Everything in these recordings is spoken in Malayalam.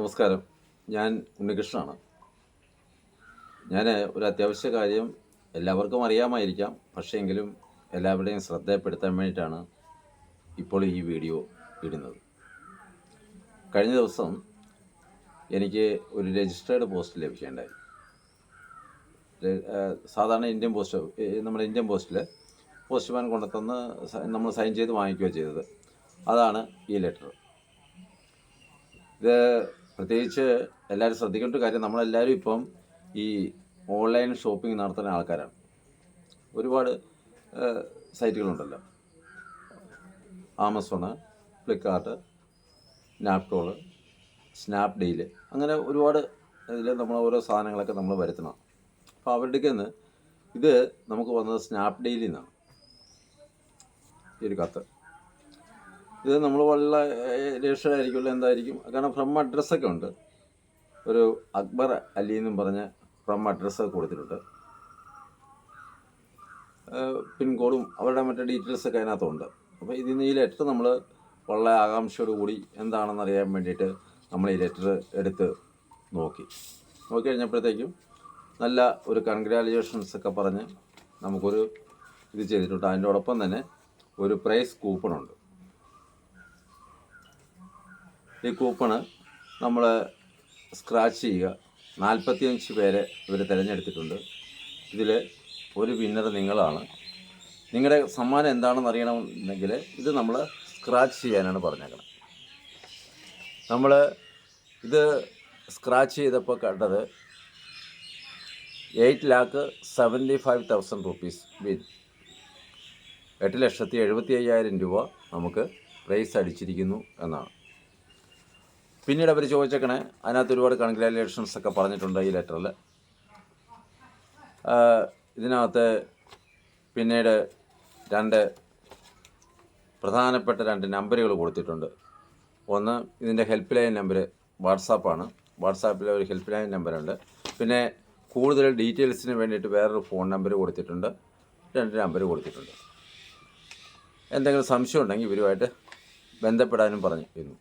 നമസ്കാരം. ഞാൻ ഉണ്ണികൃഷ്ണനാണ്. ഞാൻ ഒരു അത്യാവശ്യ കാര്യം എല്ലാവർക്കും അറിയാമായിരിക്കാം. പക്ഷേ എങ്കിലും എല്ലാവരുടെയും ശ്രദ്ധപ്പെടുത്താൻ വേണ്ടിയിട്ടാണ് ഇപ്പോൾ ഈ വീഡിയോ ഇടുന്നത്. കഴിഞ്ഞ ദിവസം എനിക്ക് ഒരു രജിസ്റ്റേർഡ് പോസ്റ്റ് ലഭിക്കേണ്ടായി സാധാരണ ഇന്ത്യൻ പോസ്റ്റ് നമ്മുടെ ഇന്ത്യൻ പോസ്റ്റിൽ പോസ്റ്റ്മാൻ കൊണ്ടുത്തന്ന് നമ്മൾ സൈൻ ചെയ്ത് വാങ്ങിക്കുകയോ ചെയ്തത്. അതാണ് ഈ ലെറ്റർ. ഇത് പ്രത്യേകിച്ച് എല്ലാവരും ശ്രദ്ധിക്കേണ്ട കാര്യം നമ്മളെല്ലാവരും ഇപ്പം ഈ ഓൺലൈൻ ഷോപ്പിംഗ് നടത്തുന്ന ആൾക്കാരാണ്. ഒരുപാട് സൈറ്റുകളുണ്ടല്ലോ. ആമസോണ് ഫ്ലിപ്കാർട്ട് നാപ്റ്റോൾ സ്നാപ്ഡീൽ അങ്ങനെ ഒരുപാട് ഇതിൽ നമ്മൾ ഓരോ സാധനങ്ങളൊക്കെ നമ്മൾ വരുത്തണം. അപ്പോൾ അവരുടെയൊക്കെ ഇത് നമുക്ക് വന്നത് സ്നാപ്ഡീലിൽ നിന്നാണ് ഈ ഒരു കത്ത്. ഇത് നമ്മൾ വളരെ രജിസ്റ്റേഡ് ആയിരിക്കുമല്ലോ എന്തായിരിക്കും? കാരണം ഫ്രം അഡ്രസ്സൊക്കെ ഉണ്ട്. ഒരു അക്ബർ അലി എന്നും പറഞ്ഞ ഫ്രം അഡ്രസ്സ് കൊടുത്തിട്ടുണ്ട്. പിൻകോഡും അവരുടെ മറ്റേ ഡീറ്റെയിൽസൊക്കെ അതിനകത്തുണ്ട്. അപ്പോൾ ഇതിൽ നിന്ന് ഈ ലെറ്റർ നമ്മൾ വളരെ ആകാംക്ഷയോട് കൂടി എന്താണെന്ന് അറിയാൻ വേണ്ടിയിട്ട് നമ്മൾ ഈ ലെറ്റർ എടുത്ത് നോക്കി. നോക്കി കഴിഞ്ഞപ്പോഴത്തേക്കും നല്ല ഒരു കൺഗ്രാജുലേഷൻസ് ഒക്കെ പറഞ്ഞ് നമുക്കൊരു ഇത് ചെയ്തിട്ടുണ്ട്. അതിന്റെ ഒപ്പം തന്നെ ഒരു പ്രൈസ് കൂപ്പണുണ്ട് ഈ കൂപ്പണ് നമ്മൾ സ്ക്രാച്ച് ചെയ്യുക. നാൽപ്പത്തിയഞ്ച് പേരെ ഇവർ തിരഞ്ഞെടുത്തിട്ടുണ്ട്. ഇതിൽ ഒരു വിന്നർ നിങ്ങളാണ്. നിങ്ങളുടെ സമ്മാനം എന്താണെന്ന് അറിയണമെന്നുണ്ടെങ്കിൽ ഇത് നമ്മൾ സ്ക്രാച്ച് ചെയ്യാനാണ് പറഞ്ഞേക്കുന്നത് നമ്മൾ ഇത് സ്ക്രാച്ച് ചെയ്തപ്പോൾ കണ്ടത് eight lakh seventy five thousand rupees win എട്ട് ലക്ഷത്തി എഴുപത്തി അയ്യായിരം രൂപ നമുക്ക് പ്രൈസ് അടിച്ചിരിക്കുന്നു എന്നാണ്. പിന്നീട് അവർ ചോദിച്ചേക്കണേ അതിനകത്ത് ഒരുപാട് കൺഗ്രാലേഷൻസ് ഒക്കെ പറഞ്ഞിട്ടുണ്ട് ഈ ലെറ്ററിൽ ഇതിനകത്ത് പിന്നീട് രണ്ട് പ്രധാനപ്പെട്ട രണ്ട് നമ്പറുകൾ കൊടുത്തിട്ടുണ്ട്. ഒന്ന് ഇതിന്റെ ഹെൽപ്പ് ലൈൻ നമ്പർ വാട്സാപ്പാണ് വാട്സാപ്പിൽ ഒരു ഹെൽപ്പ് ലൈൻ നമ്പറുണ്ട് പിന്നെ കൂടുതൽ ഡീറ്റെയിൽസിന് വേണ്ടിയിട്ട് വേറൊരു ഫോൺ നമ്പർ കൊടുത്തിട്ടുണ്ട്. രണ്ട് നമ്പർ കൊടുത്തിട്ടുണ്ട്. എന്തെങ്കിലും സംശയം ഉണ്ടെങ്കിൽ ഇവരുമായിട്ട് ബന്ധപ്പെടാനും പറഞ്ഞിരുന്നു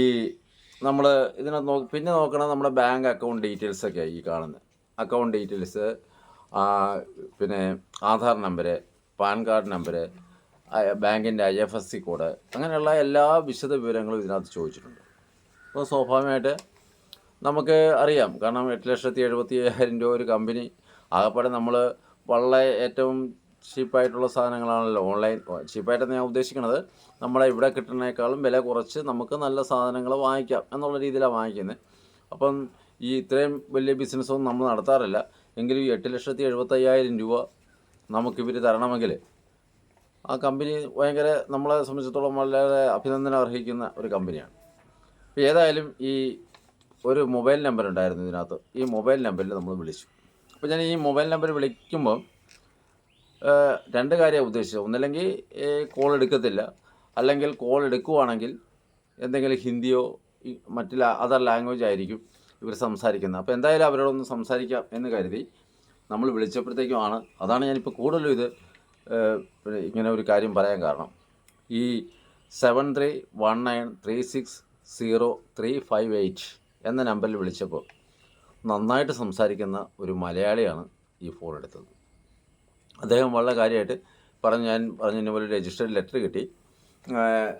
ഈ നമ്മൾ ഇതിനകത്ത് നോ പിന്നെ നോക്കണം നമ്മുടെ ബാങ്ക് അക്കൗണ്ട് ഡീറ്റെയിൽസ് ഒക്കെ ഈ കാണുന്നത് അക്കൗണ്ട് ഡീറ്റെയിൽസ് പിന്നെ Aadhaar number PAN card number ബാങ്കിന്റെ I F S C code അങ്ങനെയുള്ള എല്ലാ വിശദ വിവരങ്ങളും ഇതിനകത്ത് ചോദിച്ചിട്ടുണ്ട്. അപ്പോൾ സ്വാഭാവികമായിട്ട് നമുക്ക് അറിയാം. കാരണം എട്ട് ലക്ഷത്തി എഴുപത്തി അയ്യായിരം രൂപ ഒരു കമ്പനി ആകപ്പാടെ നമ്മൾ വളരെ ഏറ്റവും ചീപ്പായിട്ടുള്ള സാധനങ്ങളാണല്ലോ ഓൺലൈൻ. ചീപ്പായിട്ടെന്ന് ഞാൻ ഉദ്ദേശിക്കുന്നത് നമ്മളെ ഇവിടെ കിട്ടുന്നതിനേക്കാളും വില കുറച്ച് നമുക്ക് നല്ല സാധനങ്ങൾ വാങ്ങിക്കാം എന്നുള്ള രീതിയിലാണ് വാങ്ങിക്കുന്നത്. അപ്പം ഈ ഇത്രയും വലിയ ബിസിനസ്സൊന്നും നമ്മൾ നടത്താറില്ല. എങ്കിലും ഈ എട്ട് ലക്ഷത്തി എഴുപത്തയ്യായിരം രൂപ നമുക്കിവർ തരണമെങ്കിൽ ആ കമ്പനി ഭയങ്കര നമ്മളെ സംബന്ധിച്ചിടത്തോളം വളരെ അഭിനന്ദനം അർഹിക്കുന്ന ഒരു കമ്പനിയാണ്. അപ്പോൾ ഏതായാലും ഈ ഒരു മൊബൈൽ നമ്പർ ഉണ്ടായിരുന്നു ഇതിനകത്ത്. ഈ മൊബൈൽ നമ്പറിൽ നമ്മൾ വിളിച്ചു. അപ്പോൾ ഞാൻ ഈ മൊബൈൽ നമ്പർ വിളിക്കുമ്പോൾ രണ്ട് കാര്യമാണ് ഉദ്ദേശിച്ചത്. ഒന്നല്ലെങ്കിൽ കോൾ എടുക്കത്തില്ല. അല്ലെങ്കിൽ കോൾ എടുക്കുവാണെങ്കിൽ എന്തെങ്കിലും ഹിന്ദിയോ മറ്റു അതർ ലാംഗ്വേജ് ആയിരിക്കും ഇവർ സംസാരിക്കുന്നത്. അപ്പോൾ എന്തായാലും അവരോടൊന്ന് സംസാരിക്കാം എന്ന് കരുതി നമ്മൾ വിളിച്ചപ്പോഴത്തേക്കും ആണ്. അതാണ് ഞാനിപ്പോൾ കൂടുതലും ഇത് ഇങ്ങനെ ഒരു കാര്യം പറയാൻ കാരണം. ഈ seven three one nine three six zero three five eight എന്ന നമ്പറിൽ വിളിച്ചപ്പോൾ നന്നായിട്ട് സംസാരിക്കുന്ന ഒരു മലയാളിയാണ് ഈ ഫോൺ എടുത്തത്. അദ്ദേഹം വളരെ കാര്യമായിട്ട് പറഞ്ഞു ഞാൻ പറഞ്ഞു ഇന്ന പോലെ രജിസ്റ്റേർഡ് ലെറ്റർ കിട്ടി.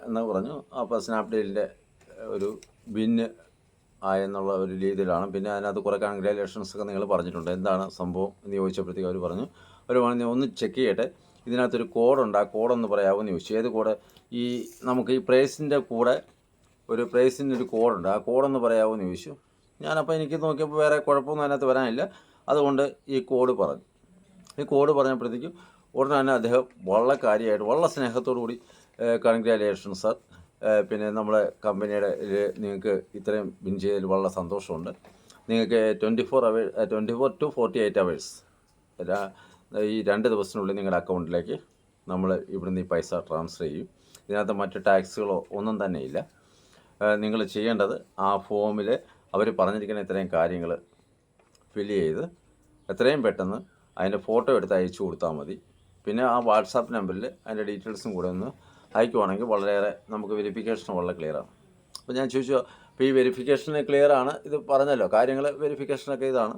എന്ന് പറഞ്ഞു. അപ്പോൾ സ്നാപ്ഡീലിന്റെ ഒരു ബിന്ന് ആയെന്നുള്ള ഒരു രീതിയിലാണ്. പിന്നെ അതിനകത്ത് കുറേ കൺഗ്രാലേഷൻസ് ഒക്കെ നിങ്ങൾ പറഞ്ഞിട്ടുണ്ട്. എന്താണ് സംഭവം എന്ന് ചോദിച്ചപ്പോഴത്തേക്ക് അവർ പറഞ്ഞു അവർ പറഞ്ഞു ഒന്ന് ചെക്ക് ചെയ്യട്ടെ. ഇതിനകത്തൊരു കോഡുണ്ട് ആ കോഡൊന്ന് പറയാമോ എന്ന് ചോദിച്ചു. ഏത് കോഡ് ഈ നമുക്ക് ഈ പ്രൈസിന്റെ കൂടെ ഒരു പ്രൈസിന്റെ ഒരു കോഡുണ്ട് ആ കോഡൊന്ന് പറയാമോ എന്ന് ചോദിച്ചു. ഞാനപ്പോൾ എനിക്ക് നോക്കിയപ്പോൾ വേറെ കുഴപ്പമൊന്നും അതിനകത്ത് വരാനില്ല. അതുകൊണ്ട് ഈ കോഡ് പറഞ്ഞു. ഈ കോഡ് പറഞ്ഞപ്പോഴത്തേക്കും ഉടനെ തന്നെ അദ്ദേഹം വളരെ കാര്യമായിട്ട് വളരെ സ്നേഹത്തോടു കൂടി കൺഗ്രാലേഷൻ സാർ പിന്നെ നമ്മളെ കമ്പനിയുടെ നിങ്ങൾക്ക് ഇത്രയും വിൻ ചെയ്തതിൽ വളരെ സന്തോഷമുണ്ട്. നിങ്ങൾക്ക് twenty four hour twenty four to forty eight hours ഈ രണ്ട് ദിവസത്തിനുള്ളിൽ നിങ്ങളുടെ അക്കൗണ്ടിലേക്ക് നമ്മൾ ഇവിടുന്ന് ഈ പൈസ ട്രാൻസ്ഫർ ചെയ്യും. ഇതിനകത്ത് മറ്റ് ടാക്സുകളോ ഒന്നും തന്നെ ഇല്ല. നിങ്ങൾ ചെയ്യേണ്ടത് ആ ഫോമിൽ അവർ പറഞ്ഞിരിക്കുന്ന ഇത്രയും കാര്യങ്ങൾ ഫില്ല് ചെയ്ത് എത്രയും പെട്ടെന്ന് അതിന്റെ ഫോട്ടോ എടുത്ത് അയച്ചു കൊടുത്താൽ മതി. പിന്നെ ആ വാട്സാപ്പ് നമ്പറിൽ അതിന്റെ ഡീറ്റെയിൽസും കൂടെ ഒന്ന് അയക്കുവാണെങ്കിൽ വളരെയേറെ നമുക്ക് വെരിഫിക്കേഷൻ വളരെ ക്ലിയറാണ് അപ്പോൾ ഞാൻ ചോദിച്ചു അപ്പോൾ ഈ വെരിഫിക്കേഷൻ ക്ലിയർ ആണ്? ഇത് പറഞ്ഞല്ലോ കാര്യങ്ങൾ വെരിഫിക്കേഷനൊക്കെ ഇതാണ്.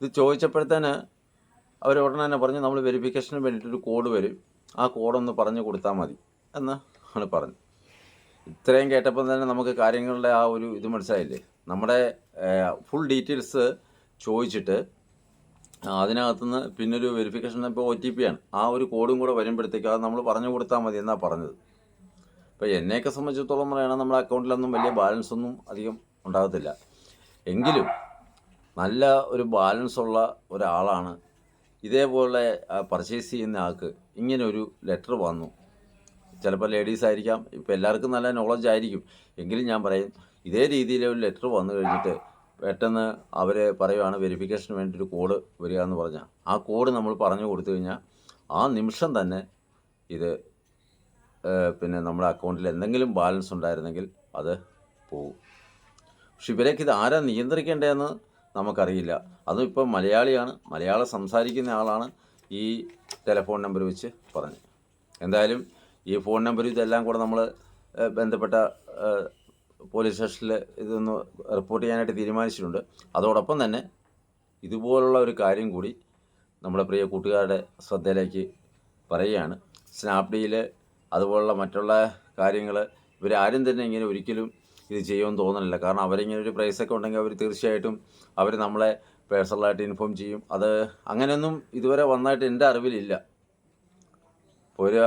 ഇത് ചോദിച്ചപ്പോഴത്തേന് അവർ ഉടനെ തന്നെ പറഞ്ഞു നമ്മൾ വെരിഫിക്കേഷന് വേണ്ടിയിട്ടൊരു കോഡ് വരും. ആ കോഡൊന്ന് പറഞ്ഞു കൊടുത്താൽ മതി. എന്ന് ആണ് പറഞ്ഞു. ഇത്രയും കേട്ടപ്പോൾ തന്നെ നമുക്ക് കാര്യങ്ങളുടെ ആ ഒരു ഇത് മനസ്സിലായില്ലേ? നമ്മുടെ ഫുൾ ഡീറ്റെയിൽസ് ചോദിച്ചിട്ട് അതിനകത്തുനിന്ന് പിന്നൊരു വെരിഫിക്കേഷൻ ഇപ്പോൾ ഒ ടി പി ആണ്. ആ ഒരു കോഡും കൂടെ വരുമ്പോഴത്തേക്ക് അത് നമ്മൾ പറഞ്ഞു കൊടുത്താൽ മതി എന്നാണ് പറഞ്ഞത്. ഇപ്പോൾ എന്നെയൊക്കെ സംബന്ധിച്ചിടത്തോളം പറയുകയാണെങ്കിൽ നമ്മുടെ അക്കൗണ്ടിലൊന്നും വലിയ ബാലൻസ് ഒന്നും അധികം ഉണ്ടാകത്തില്ല. എങ്കിലും നല്ല ഒരു ബാലൻസ് ഉള്ള ഒരാളാണ്. ഇതേപോലെ പർച്ചേസ് ചെയ്യുന്ന ആൾക്ക് ഇങ്ങനെ ഒരു ലെറ്റർ വന്നു. ചിലപ്പോൾ ലേഡീസ് ആയിരിക്കാം. ഇപ്പോൾ എല്ലാവർക്കും നല്ല നോളജ് ആയിരിക്കും. എങ്കിലും ഞാൻ പറയും ഇതേ രീതിയിൽ ഒരു ലെറ്റർ വന്നു കഴിഞ്ഞിട്ട് പെട്ടെന്ന് അവർ പറയുവാണ് വെരിഫിക്കേഷന് വേണ്ടി ഒരു കോഡ് വരിക എന്ന് പറഞ്ഞാൽ ആ കോഡ് നമ്മൾ പറഞ്ഞു കൊടുത്തു കഴിഞ്ഞാൽ ആ നിമിഷം തന്നെ ഇത് പിന്നെ നമ്മുടെ അക്കൗണ്ടിൽ എന്തെങ്കിലും ബാലൻസ് ഉണ്ടായിരുന്നെങ്കിൽ അത് പോകും പക്ഷെ ഇവരേക്ക് ഇത് ആരാ നിയന്ത്രിക്കേണ്ടതെന്ന് നമുക്കറിയില്ല. അതും ഇപ്പോൾ മലയാളിയാണ്. മലയാളം സംസാരിക്കുന്ന ആളാണ് ഈ ടെലിഫോൺ നമ്പർ വെച്ച് പറഞ്ഞു എന്തായാലും ഈ ഫോൺ നമ്പർ ഇതെല്ലാം കൂടെ നമ്മൾ ബന്ധപ്പെട്ട പോലീസ് സ്റ്റേഷനിൽ ഇതൊന്ന് റിപ്പോർട്ട് ചെയ്യാനായിട്ട് തീരുമാനിച്ചിട്ടുണ്ട്. അതോടൊപ്പം തന്നെ ഇതുപോലുള്ള ഒരു കാര്യം കൂടി നമ്മുടെ പ്രിയ കൂട്ടുകാരുടെ ശ്രദ്ധയിലേക്ക് പറയുകയാണ്. സ്നാപ്ഡീൽ അതുപോലുള്ള മറ്റുള്ള കാര്യങ്ങൾ ഇവരാരും തന്നെ ഇങ്ങനെ ഒരിക്കലും ഇത് ചെയ്യുമെന്ന് തോന്നുന്നില്ല കാരണം അവരിങ്ങനെ ഒരു പ്രൈസൊക്കെ ഉണ്ടെങ്കിൽ അവർ തീർച്ചയായിട്ടും അവർ നമ്മളെ പേഴ്സണലായിട്ട് ഇൻഫോം ചെയ്യും. അത് അങ്ങനെയൊന്നും ഇതുവരെ വന്നായിട്ട് എന്റെ അറിവിലില്ല. ഒരു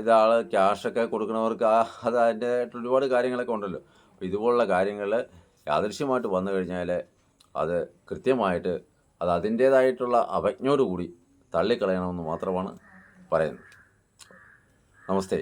ഇതാൾ ക്യാഷൊക്കെ കൊടുക്കുന്നവർക്ക് ആ അത് അതിന്റെതായിട്ട് ഒരുപാട് കാര്യങ്ങളൊക്കെ ഉണ്ടല്ലോ. ഇതുപോലുള്ള കാര്യങ്ങൾ യാദൃശ്യമായിട്ട് വന്നു കഴിഞ്ഞാൽ അത് കൃത്യമായിട്ട് അത് അതിന്റേതായിട്ടുള്ള അവജ്ഞയോടുകൂടി തള്ളിക്കളയണമെന്ന് മാത്രമാണ് പറയുന്നത്. നമസ്തേ.